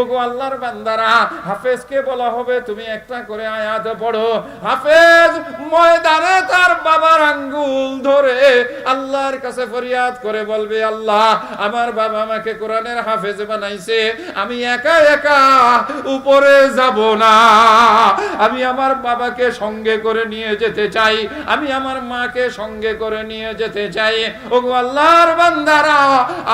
ওগো আল্লাহর বান্দারা, হাফেজকে বলা হবে, তুমি একটা করে আয়াত পড়ো। হাফেজ, ময়দানে তার বাবার আঙ্গুল ধরে আল্লাহর কাছে ফরিয়াদ করে বলবে, আল্লাহ, আমার বাবা আমাকে কোরআনের হাফেজ বানাইছে, আমি একা একা উপরে যাব না। আমি আমার বাবাকে সঙ্গে করে নিয়ে যেতে চাই, আমি আমার মাকে সঙ্গে করে নিয়ে যেতে চাই। ওগো আল্লাহর বান্দারা,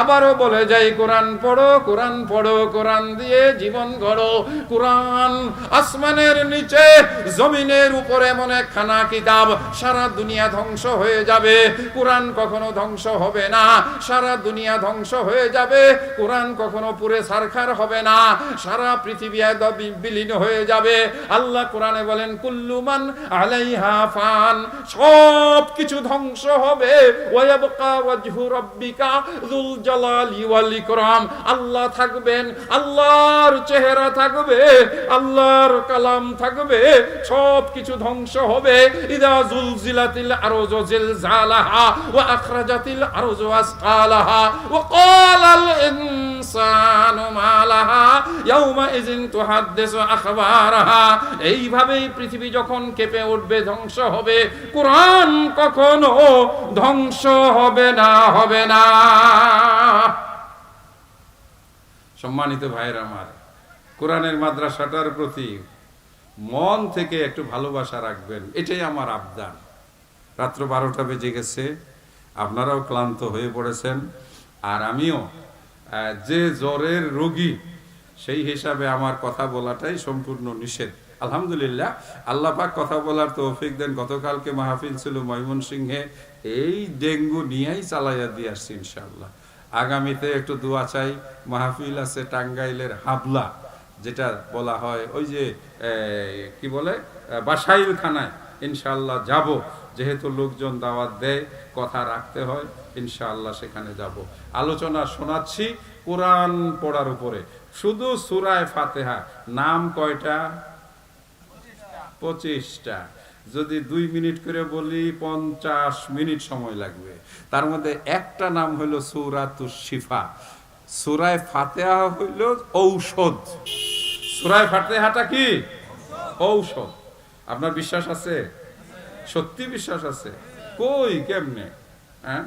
আবারও বলে যাই, কোরআন পড়ো কোরআন পড়ো, কোরআন দিয়ে জীবন গড়ো। কোরআন আসমানের নিচে, জমিনের উপরে এমন একখানা কিতাব, সারা দুনিয়া ধ্বংস হয়ে যাবে। কোরআন কখনো ধ্বংস হবে না, সারা দুনিয়া ধ্বংস হয়ে যাবে। কোরআন কখনো পুরে সারখার হবে না, সারা পৃথিবী বিলীন হয়ে যাবে। আল্লাহ কোরআনে বলেন কুল্লুমান আলাইহা ফান সব কিছু ধ্বংস হবে। ওয়ায়াবকা ওয়াজহু রাব্বিকা যুল জালালি ওয়াল ইকরাম। আল্লাহ থাকবেন আল্লাহর চেহারা থাকবে, আল্লাহর কালাম থাকবে সব কিছু ধ্বংস হবে। ইদা জুলজিলাতিল আরজু জিলজালাহা ওয়া আখরাজাতিল আরজু আসকালাহা ওয়া ক্বালাল ইনসানু মা লাহা ইয়াউমা ইযিন আখবারাহা। এইভাবেই পৃথিবী যখন কেঁপে উঠবে, ধ্বংস হবে। কোরআন কখনো ধ্বংস হবে না হবে না। সম্মানিত ভাইয়ের আমার, কোরআনের মাদ্রাসাটার প্রতি মন থেকে একটু ভালোবাসা রাখবেন, এটাই আমার আবদান। রাত্র বারোটা বেজে গেছে, আপনারাও ক্লান্ত হয়ে পড়েছেন, আর আমিও যে জ্বরের রোগী, সেই হিসাবে আমার কথা বলাটাই সম্পূর্ণ নিষেধ। আলহামদুলিল্লাহ, আল্লাহ পাক কথা বলার তৌফিক দেন, গতকালকে মাহফিল ছিল ময়মনসিংহে, এই ডেঙ্গু নিয়েই চালাইয়া দিয়ে আসছি ইনশাআল্লাহ। আগামীতে একটু দোয়া চাই। মাহফিল আছে টাঙ্গাইলের হাবলা, যেটা বলা হয় ওই যে কি বলে? বাসাইল খানায় ইনশাআল্লাহ যাব। যেহেতু লোকজন দাওয়াত দেয়, কথা রাখতে হয়, ইনশাআল্লাহ সেখানে যাব। আলোচনা শোনাচ্ছি কোরআন পড়ার উপরে। শুধু সুরায় ফাতেহা, নাম কয়টা? পঁচিশটা। যদি দুই মিনিট করে বলি, পঞ্চাশ মিনিট সময় লাগবে। তার মধ্যে একটা নাম হইল সৌরাতু শিফা। সুরায় ফাতেহা হইল ঔষধ। সুরায় ফাতেহাটা কি? ঔষধ। আপনার বিশ্বাস আছে? সত্যি বিশ্বাস আছে? কই, কেমনে? হ্যাঁ?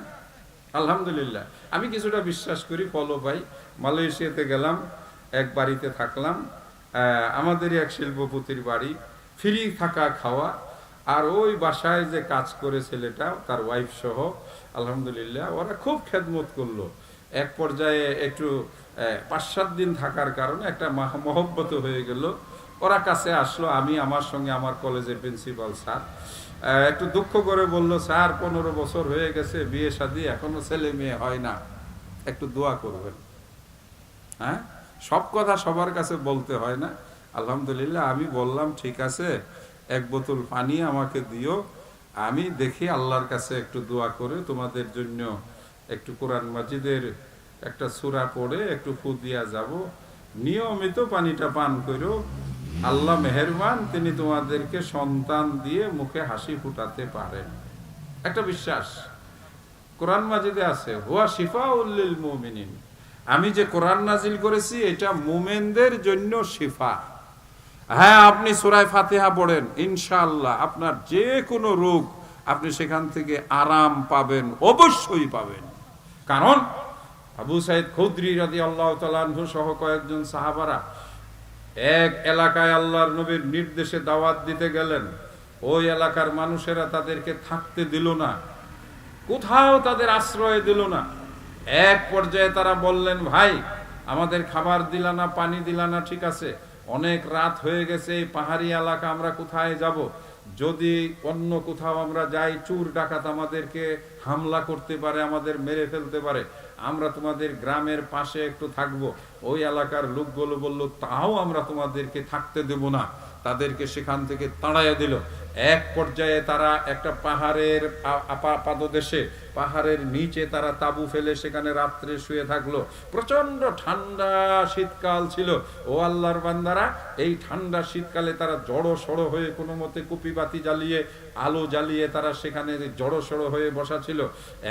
আলহামদুলিল্লাহ। আমি কিছুটা বিশ্বাস করি ফলো পাই মালয়েশিয়াতে গেলাম, এক বাড়িতে থাকলাম। আমাদেরই এক শিল্পপতির বাড়ি। ফ্রি থাকা খাওয়া। আর ওই বাসায় যে কাজ করে ছেলেটা, তার ওয়াইফ সহ, আলহামদুলিল্লাহ, ওরা খুব খেদমত করল। এক পর্যায়ে একটু পাঁচ সাত দিন থাকার কারণে একটা মহব্বত হয়ে গেল। ওরা কাছে আসলো, আমি আমার সঙ্গে আমার কলেজের প্রিন্সিপাল স্যার। একটু দুঃখ করে বলল, স্যার, পনেরো বছর হয়ে গেছে, বিয়ে শাদী এখনও ছেলে মেয়ে হয় না। একটু দোয়া করবেন। হ্যাঁ? সব কথা সবার কাছে বলতে হয় না। আলহামদুলিল্লাহ, আমি বললাম, ঠিক আছে। এক বোতল পানি আমাকে দিও। আমি দেখি আল্লাহর কাছে একটু দোয়া করে, তোমাদের জন্য একটু কোরআন মাজিদের একটা সূরা পড়ে একটু ফু দিয়া যাব। নিয়মিত পানিটা পান করো আল্লাহ মেহেরবান, তিনি তোমাদেরকে সন্তান দিয়ে মুখে হাসি ফুটাতে পারেন। একটা বিশ্বাস, কোরআন মাজিদে আছে, হুয়া শিফা উল্লিল মুমিনিন। আমি যে কোরআন নাজিল করেছি, এটা মুমেনদের জন্য শিফা। হ্যাঁ আপনি সুরায় ফাতেহা পড়েন ইনশাল্লাহ আপনার যে কোনো রোগ আপনি সেখান থেকে আরাম পাবেন, অবশ্যই পাবেন। কারণ আবু সাইদ খুদ্রি রাদি আল্লাহ সহ কয়েকজন সাহাবারা এক এলাকায় আল্লাহর নবীর নির্দেশে দাওয়াত দিতে গেলেন। ওই এলাকার মানুষেরা তাদেরকে থাকতে দিল না, কোথাও তাদের আশ্রয় দিল না। এক পর্যায়ে তারা বললেন, ভাই, আমাদের খাবার দিলা না, পানি দিলা না, ঠিক আছে। অনেক রাত হয়ে গেছে, এই পাহাড়ি এলাকা আমরা কোথায় যাব? যদি অন্য কোথাও আমরা যাই, চুর ডাকাত আমাদেরকে হামলা করতে পারে, আমাদের মেরে ফেলতে পারে। আমরা তোমাদের গ্রামের পাশে একটু থাকব। ওই এলাকার লোকগুলো বলল, তাও আমরা তোমাদেরকে থাকতে দেব না। তাদেরকে সেখান থেকে তাড়াইয়া দিল। এক পর্যায়ে তারা একটা পাহাড়ের পাদদেশে, পাহাড়ের নিচে তারা তাবু ফেলে সেখানে রাত্রে শুয়ে থাকল। প্রচণ্ড ঠান্ডা শীতকাল ছিল। ও আল্লাহর বান্দারা, এই ঠান্ডা শীতকালে তারা জড়ো সড়ো হয়ে কোনো মতে কুপি বাতি জ্বালিয়ে, আলো জ্বালিয়ে তারা সেখানে জড়ো সড়ো হয়ে বসা ছিল।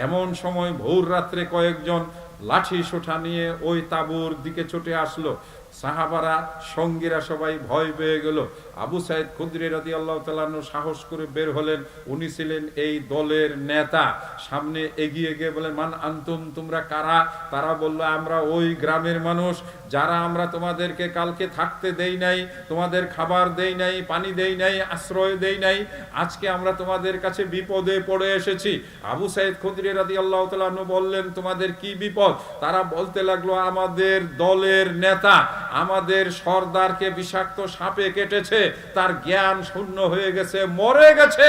এমন সময় ভোর রাত্রে কয়েকজন লাঠি সোঠা নিয়ে ওই তাবুর দিকে ছুটে আসলো। সাহাবারা, সঙ্গীরা সবাই ভয় পেয়ে গেল। আবু সাইদ খুদ্রি রাদি আল্লাহ তালান্ন সাহস করে বের হলেন। উনি ছিলেন এই দলের নেতা। সামনে এগিয়ে গিয়ে বলেন, মান আন্তুম, তোমরা কারা? তারা বলল, আমরা ওই গ্রামের মানুষ। যারা আমরা তোমাদেরকে কালকে থাকতে দেই নাই, তোমাদের খাবার দেই নাই, পানি দেই নাই, আশ্রয় দেই নাই, আজকে আমরা তোমাদের কাছে বিপদে পড়ে এসেছি। আবু সাইদ খুদ্রি রাদি আল্লাহ তালান্ন বললেন, তোমাদের কি বিপদ? তারা বলতে লাগল, আমাদের দলের নেতা আমাদের সর্দারকে বিষাক্ত সাপে কেটেছে, তার জ্ঞান শূন্য হয়ে গেছে, মরে গেছে।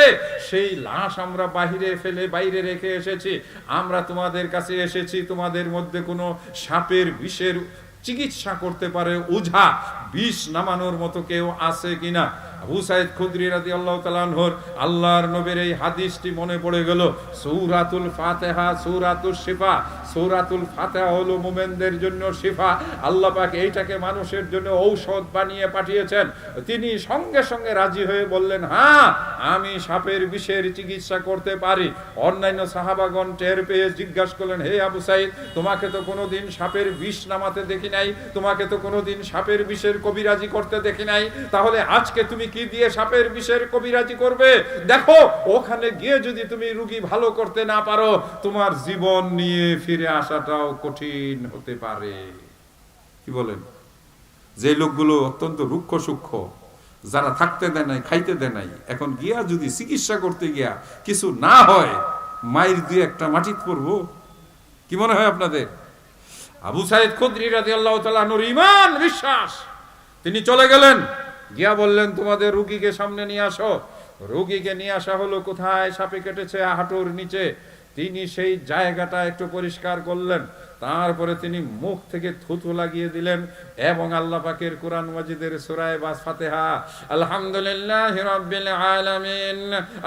সেই লাশ আমরা বাহিরে ফেলে বাইরে রেখে এসেছি। আমরা তোমাদের কাছে এসেছি, তোমাদের মধ্যে কোনো সাপের বিষের চিকিৎসা করতে পারে, ওঝা, বিষ নামানোর মতো কেউ আছে কিনা? আবু সাইদ খুদরি রাদি আল্লাহ তালানহর আল্লাহর নবীর এই হাদিসটি মনে পড়ে গেল, সৌরাতুল ফাতেহা সৌরাতুল শিফা। সৌরাতুল ফাতেহা হলো মোমেনদের জন্য শিফা। আল্লাহ পাক এইটাকে মানুষের জন্য ঔষধ বানিয়ে পাঠিয়েছেন। তিনি সঙ্গে সঙ্গে রাজি হয়ে বললেন হ্যাঁ আমি সাপের বিষের চিকিৎসা করতে পারি। অন্যান্য সাহাবাগণ টের পেয়ে জিজ্ঞাসা করলেন, হে আবু সাইদ, তোমাকে তো কোনোদিন সাপের বিষ নামাতে দেখি নাই? তোমাকে তো কোনোদিন সাপের বিষের কবিরাজি করতে দেখি নাই? তাহলে আজকে তুমি কি দিয়ে সাপের বিষের কবিরাজি করবে? দেখো, ওখানে গিয়ে যদি তুমি রুগী ভালো করতে না পারো, তোমার জীবন নিয়ে ফিরে আসাটাও কঠিন হতে পারে। কি বলেন? যে লোকগুলো অত্যন্ত রুক্ষ সূক্ষ্ম, যারা থাকতে দেয় নাই, খাইতে দেয় নাই, এখন গিয়া যদি চিকিৎসা করতে গিয়া কিছু না হয়, মায়ের দিয়ে একটা মাটিত পড়ব? কি মনে হয় আপনাদের? আবু সাইদ খুদ্রি রাজি আল্লাহ তালানুর ইমান বিশ্বাস। তিনি চলে গেলেন। গিয়া বললেন, তোমাদের রুগীকে সামনে নিয়ে আসো। রুগীকে নিয়ে আসা হলো কোথায়? সাপে কেটেছে হাঁটুর নিচে। তিনি সেই জায়গাটা একটু পরিষ্কার করলেন। তারপরে তিনি মুখ থেকে থুতু লাগিয়ে দিলেন এবং আল্লাহ পাকের কোরআন মাজিদের সূরায়ে বাস ফাতিহা, আলহামদুলিল্লাহি রাব্বিল আলামিন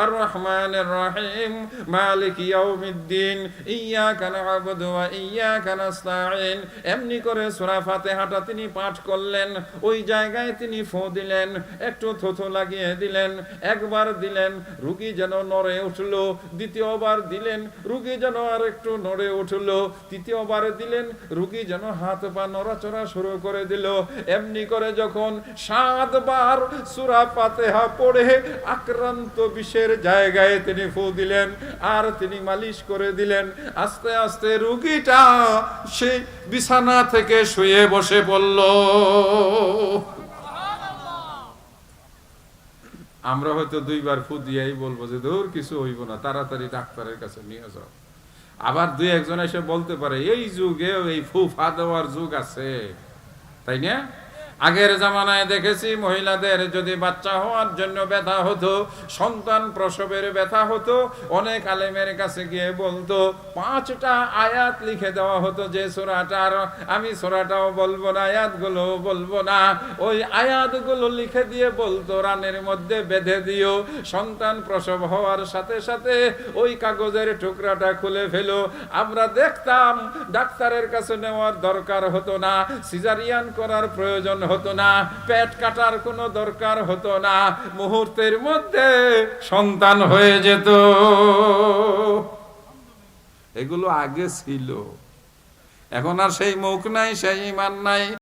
আর রহমানির রহিম মালিক ইয়াউমিদ্দিন, ইয়াকা না'বুদু ওয়া ইয়াকা নাস্তাঈন। এমনি করে সূরা ফাতিহাটা তিনি পাঠ করলেন, ওই জায়গায় তিনি ফু দিলেন, একটু থুতু লাগিয়ে দিলেন, একবার দিলেন, রুগী যেন নড়ে উঠল, দ্বিতীয়বার দিলেন, রুগী যেন আর একটু নড়ে উঠল, তৃতীয়বার দিলেন, রুগী যেন হাত পা নড়াচড়া শুরু করে দিল। এমনি করে যখন সাতবার সুরা ফাতেহা পড়ে, আক্রান্ত বিষের জায়গায় তিনি ফু দিলেন আর তিনি মালিশ করে দিলেন। আস্তে আস্তে রুগীটা সেই বিছানা থেকে শুয়ে বসে পড়ল। আমরা হয়তো দুইবার ফু দিয়েই বলব যে দূর কিছু হইব না, তাড়াতাড়ি ডাক্তারের কাছে নিয়ে যাও। আবার দুই একজন এসে বলতে পারে, এই যুগে এই ফুফা দেওয়ার যুগ আছে। তাই না? আগের জামানায় দেখেছি মহিলাদের যদি বাচ্চা হওয়ার জন্য ব্যথা হতো, সন্তান প্রসবের ব্যথা হতো, অনেক আলেমের কাছে গিয়ে বলতো, পাঁচটা আয়াত লিখে দেওয়া হতো যে সোরাটার। আমি সোরাটাও বলব না আয়াতগুলো বলব না। ওই আয়াতগুলো লিখে দিয়ে বলতো, রানের মধ্যে বেঁধে দিও। সন্তান প্রসব হওয়ার সাথে সাথে ওই কাগজের টুকরাটা খুলে ফেলো। আমরা দেখতাম ডাক্তারের কাছে নেওয়ার দরকার হতো না। সিজারিয়ান করার প্রয়োজন হতো না, পেট কাটার কোনো দরকার হতো না, মুহূর্তের মধ্যে সন্তান হয়ে যেত। এগুলো আগে ছিল। এখন আর সেই মুখ নাই, সেই ইমান নাই।